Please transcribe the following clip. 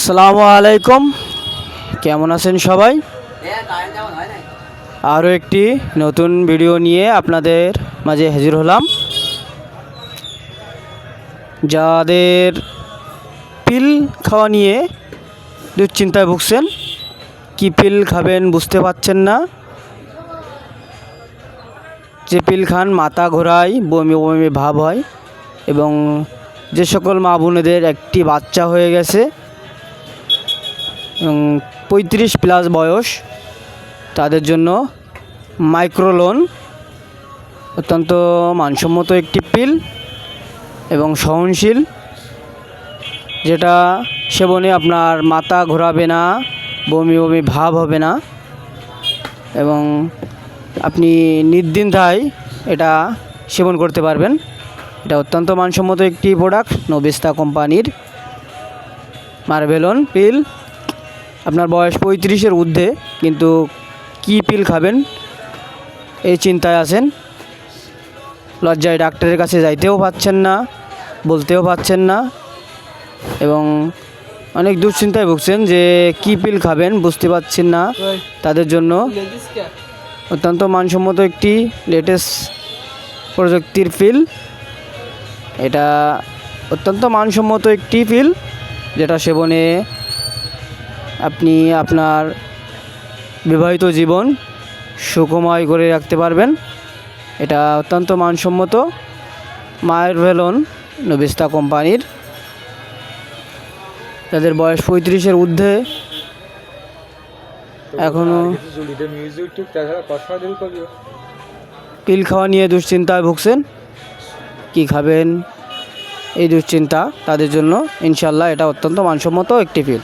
আসসালামু আলাইকুম। কেমন আছেন সবাই? আরও একটি নতুন ভিডিও নিয়ে আপনাদের মাঝে হাজির হলাম। যাদের পিল খাওয়া নিয়ে দুশ্চিন্তায় ভুগছেন, কী পিল খাবেন বুঝতে পারছেন না। যে পিল খান, মাথা ঘোরায়, বমি বমি ভাব হয় এবং যে সকল মা বোনেদের একটি বাচ্চা হয়ে গেছে পঁয়ত্রিশ প্লাস বয়স, তাদের জন্য মাইক্রোলোন অত্যন্ত মানসম্মত একটি পিল এবং সহনশীল, যেটা সেবনে আপনার মাথা ঘোরাবে না, বমি বমি ভাব হবে না এবং আপনি নির্দ্বিন্ধায় এটা সেবন করতে পারবেন। এটা অত্যন্ত মানসম্মত একটি প্রোডাক্ট নবিস্তা কোম্পানির মার্ভেলন পিল। আপনার বয়স পঁয়ত্রিশের ঊর্ধ্বে, কিন্তু কী পিল খাবেন? এই চিন্তায় আছেন। লজ্জায় ডাক্তারের কাছে যাইতেও পাচ্ছেন না, বলতেও পাচ্ছেন না, এবং অনেক দুশ্চিন্তায় ভুগছেন যে কী পিল খাবেন বুঝতে পারছেন না তাদের জন্য। অত্যন্ত মানসম্মত একটি লেটেস্ট প্রযুক্তির পিল। এটা অত্যন্ত মানসম্মত একটি পিল, যেটা সেবনে আপনি আপনার বিবাহিত জীবন সুখময় করে রাখতে পারবেন। এটা অত্যন্ত মানসম্মত। মায়ের ভেলন নবিস্তা কোম্পানির। যাদের বয়স পঁয়ত্রিশের ঊর্ধ্বে। এখনও পিল খাওয়া নিয়ে দুশ্চিন্তায় ভুগছেন। কি খাবেন? এই দুশ্চিন্তা তাদের জন্য। ইনশাল্লাহ এটা অত্যন্ত মানসম্মত একটি পিল।